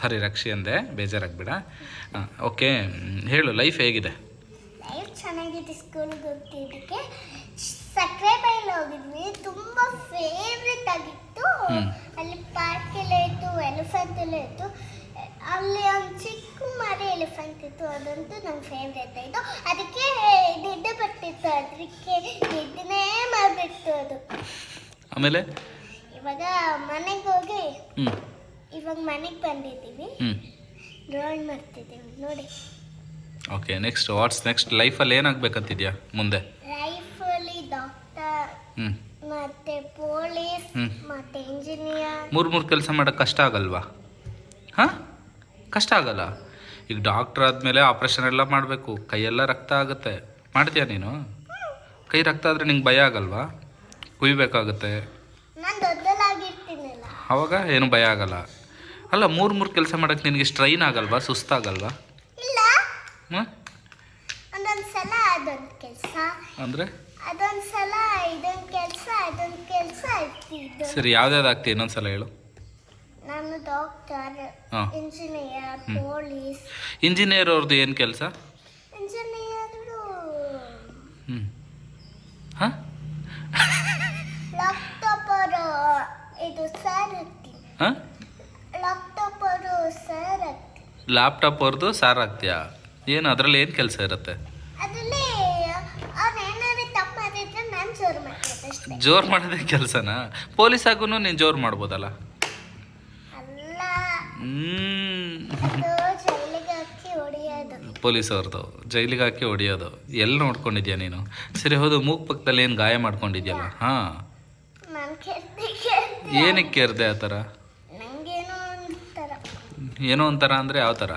ಸಾರಿ ರಕ್ಷಿ ಅಂದೆ ಬೇಜಾರಾಗ್ಬೇಡ. ಓಕೆ ಹೇಳು ಲೈಫ್ ಹೇಗಿದೆ? ಲೈಫ್ ಚೆನ್ನಾಗಿದೆ ಸ್ಕೂಲ್ಗೆ ಹೋಗ್ತಿದ್ದಕ್ಕೆ. ಸಕ್ಕರೆ ಬೈಲ್ ಹೋಗಿದ್ವಿ ತುಂಬ ಫೇವ್ರೆಟ್ ಆಗಿತ್ತು. ಅಲ್ಲಿ ಪಾರ್ಕ್ ಎಲ್ಲ ಇತ್ತು ಎಲಿಫೆಂಟ್ ಎಲ್ಲ ಇತ್ತು. ಅಲ್ಲಿ ಒಂದು ಚಿಕ್ಕ ಮರಿ ಎಲಿಫೆಂಟ್ ಇತ್ತು ಅದಂತೂ ನಂಗೆ ಫೇವ್ರೆಟ್ ಆಯಿತು. ಅದಕ್ಕೆ ನಿದ್ದೆ ಬರ್ತಿತ್ತು ಅದಕ್ಕೆ ನಿದ್ದೆನೇ ಮಾಡಿಬಿಡ್ತು ಅದು. ಆಮೇಲೆ? ಇವಾಗ ಮನೆಗೆ ಹೋಗಿ ಇವಾಗ ಮನೆಗೆ ಬಂದಿದ್ದೀವಿ. ಹ್ಞೂ ಡ್ರಾಯಿಂಗ್ ಮಾಡ್ತಿದ್ದೀವಿ. ನೋಡಿ. ಓಕೆ ನೆಕ್ಸ್ಟ್ ವಾಟ್ಸ್ ನೆಕ್ಸ್ಟ್ ಲೈಫಲ್ಲಿ ಏನಾಗಬೇಕಂತಿದ್ಯಾ ಮುಂದೆ? ಲೈಫಲ್ಲಿ ಡಾಕ್ಟರ್ ಹ್ಞೂ ಮತ್ತೆ ಪೊಲೀಸ್ ಹ್ಮ್. ಮತ್ತೆ ಇಂಜಿನಿಯರ್ ಮೂರು ಮೂರು ಕೆಲಸ ಮಾಡೋಕ್ಕೆ ಕಷ್ಟ ಆಗಲ್ವಾ? ಹಾಂ? ಕಷ್ಟ ಆಗಲ್ಲ. ಈಗ ಡಾಕ್ಟ್ರ್ ಆದಮೇಲೆ ಆಪ್ರೇಷನ್ ಎಲ್ಲ ಮಾಡಬೇಕು. ಕೈಯೆಲ್ಲ ರಕ್ತ ಆಗುತ್ತೆ. ಮಾಡ್ತೀಯಾ ನೀನು? ಕೈ ರಕ್ತ ಆದರೆ ನಿಂಗೆ ಭಯ ಆಗಲ್ವಾ? ಕುಯ್ಬೇಕಾಗುತ್ತೆ. ನಾನು ದೊಡ್ಡದಾಗಿರ್ತೀನಲ್ಲ. ಅವಾಗ ಏನು ಭಯ ಆಗಲ್ಲ. ಅಲ್ಲ ಮೂರು ಮೂರು ಕೆಲಸ ಮಾಡಕ್ಕೆ ನಿನಗೆ ಸ್ಟ್ರೈನ್ ಆಗಲ್ವಾ? ಸುಸ್ತಾಗಲ್ವಾ? ಇಲ್ಲ. ಹ್ಞೂ ಒಂದೊಂದು ಸಲ ಅದೊಂದು ಕೆಲಸ. ಅಂದರೆ? ಅದೊಂದು ಸಲ ಇದೊಂದು ಕೆಲಸ ಅದೊಂದು ಕೆಲಸ ಇದು ಸರಿ ಯಾವ್ದಾವ್ದು ಆಗ್ತೀಯ ಇನ್ನೊಂದು ಸಲ ಹೇಳು. ನಾನು ಡಾಕ್ಟರ್ ಹಾ. ಇಂಜಿನಿಯರ್. ಪೊಲೀಸ್ ಇಂಜಿನಿಯರ್ ಅವ್ರದ್ದು ಏನು ಕೆಲಸ? ಇಂಜಿನಿಯರ್ ಹ್ಞೂ ಹಾಂ? ಲ್ಯಾಪ್ಟಾಪ್ ಇದು ಸರ್ ಇರ್ತೀನಿ ಹಾಂ ಲ್ಯಾಪ್ಟಾಪ್ ಅವರು ಸರ್ ಇರ್ತೀನಿ ಲ್ಯಾಪ್ಟಾಪ್ ಅವ್ರದ್ದು ಸಾರ್ ಏನು ಅದರಲ್ಲಿ ಏನು ಕೆಲಸ ಇರುತ್ತೆ? ಅದರಲ್ಲಿ ಅವ್ರು ಏನಾದ್ರು ತಪ್ಪು ಮಾಡಿದ್ರೆ ನಾನು ಜೋರು ಮಾಡ್ತೀನಿ ಅಷ್ಟೇ. ಜೋರು ಮಾಡೋದೇ ಕೆಲಸನಾ? ಪೊಲೀಸ್ ಆಗೂ ನೀನು ಜೋರು ಮಾಡ್ಬೋದಲ್ಲ? ಅಲ್ಲ. ಅದು ಜೈಲಿಗೆ ಹಾಕಿ ಹೊಡೆಯೋದು. ಪೊಲೀಸ್ ಅವ್ರದ್ದು ಜೈಲಿಗೆ ಹಾಕಿ ಹೊಡಿಯೋದು. ಎಲ್ಲಿ ನೋಡ್ಕೊಂಡಿದ್ಯಾ ನೀನು? ಸರಿ ಹೌದು ಮೂಗ್ ಪಕ್ಕದಲ್ಲಿ ಏನು ಗಾಯ ಮಾಡ್ಕೊಂಡಿದ್ಯಲ್ಲ? ಹಾಂ. ನಾನು ಏನಕ್ಕೆ ಕೇರ್ದೆ ಆ ಥರ? ಏನೋ ಒಂಥರ ಅಂದರೆ ಯಾವ ಥರ?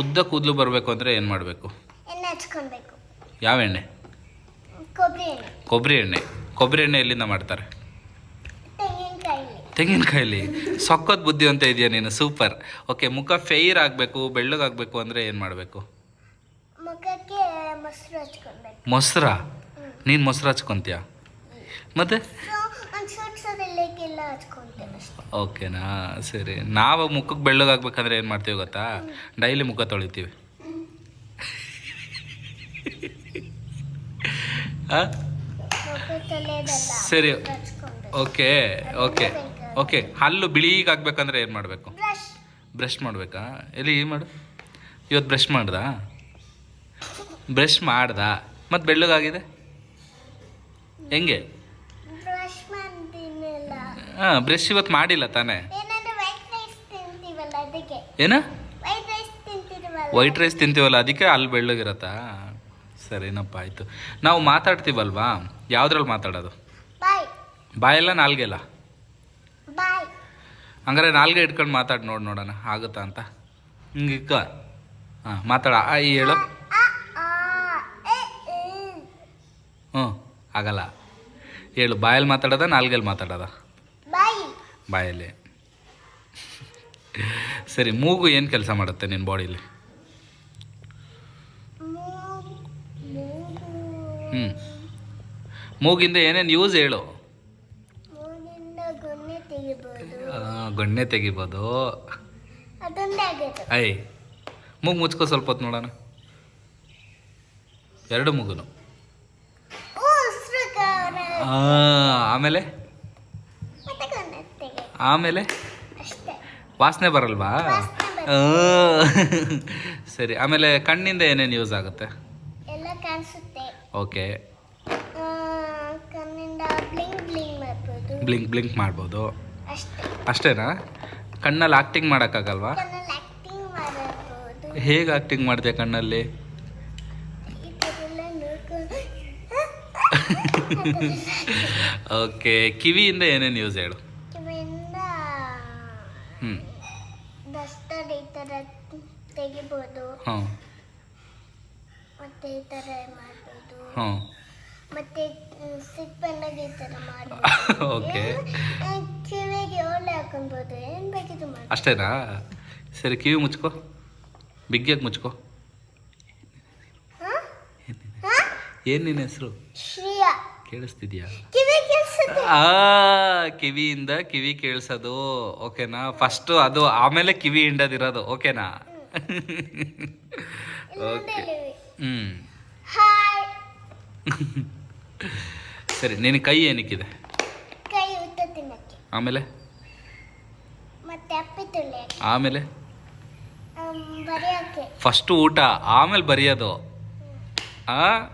ಉದ್ದ ಕೂದಲು ಬರಬೇಕು ಅಂದರೆ ಏನು ಮಾಡಬೇಕು? ಯಾವ ಎಣ್ಣೆ? ಕೊಬ್ಬರಿ ಎಣ್ಣೆ. ಕೊಬ್ಬರಿ ಎಣ್ಣೆ. ಎಲ್ಲಿಂದ ಮಾಡ್ತಾರೆ? ತೆಂಗಿನಕಾಯಿಲಿ. ತೆಂಗಿನಕಾಯಲ್ಲಿ ಸೊಕ್ಕದ ಬುದ್ಧಿ ಅಂತ ಇದೆಯಾ ನೀನು? ಸೂಪರ್. ಓಕೆ ಮುಖ ಫೇರ್ ಆಗಬೇಕು ಬೆಳ್ಳಗಾಗಬೇಕು ಅಂದರೆ ಏನು ಮಾಡಬೇಕು? ಮೊಸರಾ ನೀನು ಮೊಸರು ಹಚ್ಕೊತೀಯ? ಮತ್ತೆ ಸೊ ಒಂದು ಸುಡ್ಸೋದೆಲ್ಲಕ್ಕೆಲ್ಲ ಹಚ್ಕೊಳ್ತೇನೆ ಅಷ್ಟೇ ಓಕೆನಾ ಸರಿ. ನಾವು ಮುಖಕ್ಕೆ ಬೆಳ್ಳಗಾಗ್ಬೇಕಂದ್ರೆ ಏನು ಮಾಡ್ತೀವಿ ಗೊತ್ತಾ? ಡೈಲಿ ಮುಖ ತೊಳಿತೀವಿ. ಸರಿ. Okay okay okay. ಹಲ್ಲು ಬಿಳಿಗಾಗ್ಬೇಕಂದ್ರೆ ಏನು ಮಾಡಬೇಕು? ಬ್ರಷ್. ಮಾಡಬೇಕಾ? ಎಲ್ಲಿ ಏನು ಮಾಡು. ಇವತ್ತು ಬ್ರಷ್ ಮಾಡ್ದಾ? ಬ್ರಷ್ ಮಾಡ್ದಾ? ಮತ್ತು ಬೆಳ್ಳಗಾಗಿದೆ ಹೆಂಗೆ? ಹಾಂ ಬ್ರಷ್ ಇವತ್ತು ಮಾಡಿಲ್ಲ ತಾನೇ? ಏನಂದ್ರೆ ವೈಟ್ ರೈಸ್ ತಿಂತೀವಲ್ಲ ಅದಕ್ಕೆ? ಏನ? ವೈಟ್ ರೈಸ್ ತಿಂತೀವಲ್ಲ ಅದಕ್ಕೆ ಅಲ್ಲಿ ಬೆಳ್ಳಗಿರತ್ತಾ? ಸರಿನಪ್ಪ ಆಯಿತು. ನಾವು ಮಾತಾಡ್ತೀವಲ್ವಾ? ಯಾವ್ದ್ರಲ್ಲಿ ಮಾತಾಡೋದು? ಬಾಯ್. ಬಾಯೆಲ್ಲ ನಾಲ್ಗೆಲ್ಲ? ಅಲ್ಲ ಹಂಗಾರೆ ನಾಲ್ಗೆ ಇಟ್ಕೊಂಡು ಮಾತಾಡಿ ನೋಡಿ ನೋಡೋಣ ಆಗುತ್ತಾ ಅಂತ? ಹಿಂಗಿಕ್ಕ ಹಾಂ ಮಾತಾಡ. ಈ ಹೇಳು. ಹ್ಞೂ ಆಗಲ್ಲ. ಹೇಳು ಬಾಯಲ್ಲಿ ಮಾತಾಡೋದ ನಾಲ್ಗೆಲ್ಲಿ ಮಾತಾಡೋದ? ಬಾಯಲ್ಲಿ. ಸರಿ ಮೂಗು ಏನು ಕೆಲಸ ಮಾಡುತ್ತೆ ನಿನ್ನ ಬಾಡಿಲಿ? ಹ್ಞೂ ಮೂಗಿಂದ ಏನೇನು ಯೂಸ್ ಹೇಳು? ಗೊಣ್ಣೆ ತೆಗಿಬೋದು. ಐ ಮೂಗು ಮುಚ್ಕೋ ಸ್ವಲ್ಪ ಹೊತ್ತು ನೋಡೋಣ. ಎರಡು ಮೂಗುನು. ಆಮೇಲೆ? ಆಮೇಲೆ ವಾಸನೆ ಬರಲ್ವಾ? ಸರಿ ಆಮೇಲೆ ಕಣ್ಣಿಂದ ಏನೇನು ಯೂಸ್ ಆಗುತ್ತೆ? ಓಕೆ. ಬ್ಲಿಂಕ್ ಬ್ಲಿಂಕ್ ಮಾಡ್ಬೋದು. ಅಷ್ಟೇ. ಅಷ್ಟೇನಾ? ಕಣ್ಣಲ್ಲಿ ಆಕ್ಟಿಂಗ್ ಮಾಡೋಕ್ಕಾಗಲ್ವಾ? ಹೇಗೆ ಆಕ್ಟಿಂಗ್ ಮಾಡಿದೆ ಕಣ್ಣಲ್ಲಿ? ಓಕೆ ಕಿವಿಯಿಂದ ಏನೇನು ಯೂಸ್ ಹೇಳು. ಹ್ಞೂ ಡಸ್ಟರ್ ಈ ಥರ ತೆಗಿಬೋದು. ಹ್ಞೂ ಮತ್ತೆ ಈ ಥರ ಮಾಡ್ಬೋದು. ಹ್ಞೂ ಮತ್ತೆ ಸಿಪ್ಪೆನಾಗ ಈ ಥರ ಮಾಡ್ಬೋದು. ಓಕೆ ಏನ್- ಕಿವಿಗೆ ಒಳ್ಳೆ ಹಾಕೊಬೋದು. ಏನು ಬೇಕಿದ್ದು ಮಾಡಿ ಅಷ್ಟೇನಾ? ಸರಿ ಕಿವಿ ಮುಚ್ಕೋ. ಬಿಗ್ಗಿಯಾಗಿ ಮುಚ್ಕೋ. ಹಾಂ? ಹಾಂ? ಏನು ನಿನ್ನ ಹೆಸರು? ಶ್ರೀಯಾ. ಕೇಳಿಸ್ತಿದ್ಯಾ? ಕಿವಿ ಆ ಕಿವಿಯಿಂದ ಕಿವಿ ಕೇಳಿಸೋದು ಓಕೆನಾ? ಫಸ್ಟ್ ಅದು ಆಮೇಲೆ ಕಿವಿ ಹಿಂಡದಿರೋದು ಓಕೆನಾ ಓಕೆ ಹಾಯ್ ಸರಿ ನಿನ್ನ ಕೈ ಏನಕ್ಕಿದೆ? ಆಮೇಲೆ? ಆಮೇಲೆ? ಫಸ್ಟು ಊಟ ಆಮೇಲೆ ಬರೆಯೋದು. ಆ?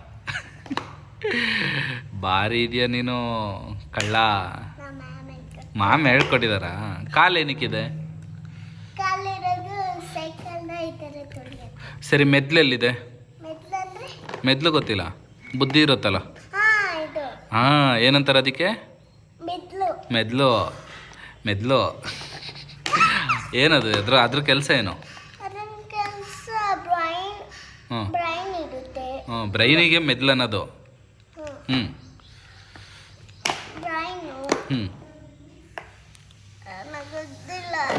ಭಾರಿ ಇದೆಯಾ ನೀನು? ಕಳ್ಳ. ಮಾಮ ಹೇಳ್ಕೊಟ್ಟಿದಾರ. ಕಾಲು ಏನಕ್ಕಿದೆ? ಸರಿ ಮೆದ್ಲೆಲ್ಲಿದೆ? ಮೆದ್ಲು ಗೊತ್ತಿಲ್ಲ. ಬುದ್ಧಿ ಇರುತ್ತಲ್ಲ? ಹಾ ಏನಂತಾರೆ ಅದಕ್ಕೆ? ಮೆದ್ಲು. ಮೆದ್ಲು. ಏನದು ಅದ್ರ ಅದ್ರ ಕೆಲಸ ಏನು? ಹ್ಞೂ ಬ್ರೈನಿಗೆ ಮೆದ್ಲು ಅನ್ನೋದು ಹ್ಞೂ ಹ್ಞೂ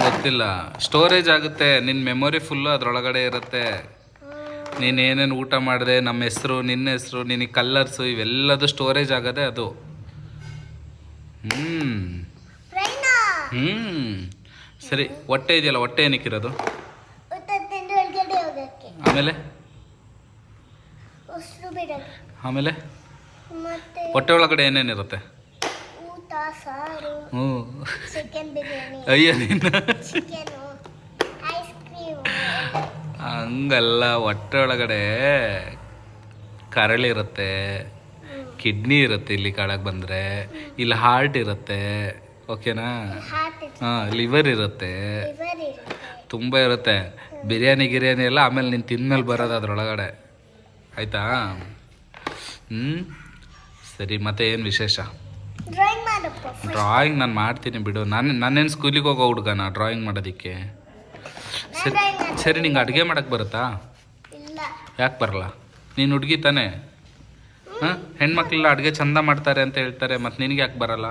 ಗೊತ್ತಿಲ್ಲ. ಸ್ಟೋರೇಜ್ ಆಗುತ್ತೆ. ನಿನ್ನ ಮೆಮೊರಿ ಫುಲ್ಲು ಅದರೊಳಗಡೆ ಇರುತ್ತೆ. ನೀನೇನೇನು ನೀನು ಏನೇನು ಊಟ ಮಾಡಿದೆ ನಮ್ಮ ಹೆಸರು ನಿನ್ನ ಹೆಸರು ನಿನಗೆ ಕಲ್ಲರ್ಸು ಇವೆಲ್ಲದು ಸ್ಟೋರೇಜ್ ಆಗದೆ ಅದು. ಹ್ಞೂ ಹ್ಞೂ ಸರಿ ಹೊಟ್ಟೆ ಇದೆಯಲ್ಲ ಹೊಟ್ಟೆ ಏನಕ್ಕಿರೋದು ಆಮೇಲೆ? ಆಮೇಲೆ? ಹೊಟ್ಟೆ ಒಳಗಡೆ ಏನೇನಿರುತ್ತೆ? ಹ್ಞೂ ಚಿಕನ್ ಬಿರಿಯಾನಿ ಅಯ್ಯೋ ನಿನ್ನ. ಚಿಕನು ಐಸ್ ಕ್ರೀಮ್ ಹಂಗಲ್ಲ ಹೊಟ್ಟೆ ಒಳಗಡೆ ಕರಳಿರುತ್ತೆ ಕಿಡ್ನಿ ಇರುತ್ತೆ ಇಲ್ಲಿ ಕೆಳಗೆ ಬಂದರೆ. ಇಲ್ಲಿ ಹಾರ್ಟ್ ಇರುತ್ತೆ. ಓಕೆನಾ ಹಾಂ ಲಿವರ್ ಇರುತ್ತೆ. ಲಿವರ್ ಇರುತ್ತೆ. ತುಂಬ ಇರುತ್ತೆ. ಬಿರಿಯಾನಿ ಗಿರಿಯಾನಿ ಎಲ್ಲ ಆಮೇಲೆ ನೀನು ತಿಂದ್ಮೇಲೆ ಬರೋದು ಅದ್ರೊಳಗಡೆ. ಆಯಿತಾ? ಹ್ಞೂ ಸರಿ ಮತ್ತೆ ಏನು ವಿಶೇಷ? ಡ್ರಾಯಿಂಗ್ ನಾನು ಮಾಡ್ತೀನಿ ಬಿಡು. ನಾನು ನಾನೇನು ಸ್ಕೂಲಿಗೆ ಹೋಗೋ ಹುಡುಗನ ಡ್ರಾಯಿಂಗ್ ಮಾಡೋದಕ್ಕೆ? ಸರಿ. ಸರಿ ನಿಂಗೆ ಅಡುಗೆ ಮಾಡೋಕ್ಕೆ ಬರುತ್ತಾ? ಯಾಕೆ ಬರಲ್ಲ? ನೀನು ಹುಡುಗಿ ತಾನೆ? ಹಾಂ? ಹೆಣ್ಮಕ್ಳೆಲ್ಲ ಅಡುಗೆ ಚಂದ ಮಾಡ್ತಾರೆ ಅಂತ ಹೇಳ್ತಾರೆ ಮತ್ತು ನಿನಗೆ ಯಾಕೆ ಬರಲ್ಲ?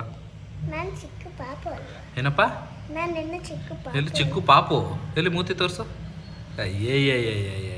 ಏನಪ್ಪ? ಎಲ್ಲಿ ಚಿಕ್ಕು ಪಾಪು? ಎಲ್ಲಿ ಮೂತಿ ತೋರಿಸು? ಅಯ್ಯಯ್ಯಯ್ಯಯ್ಯ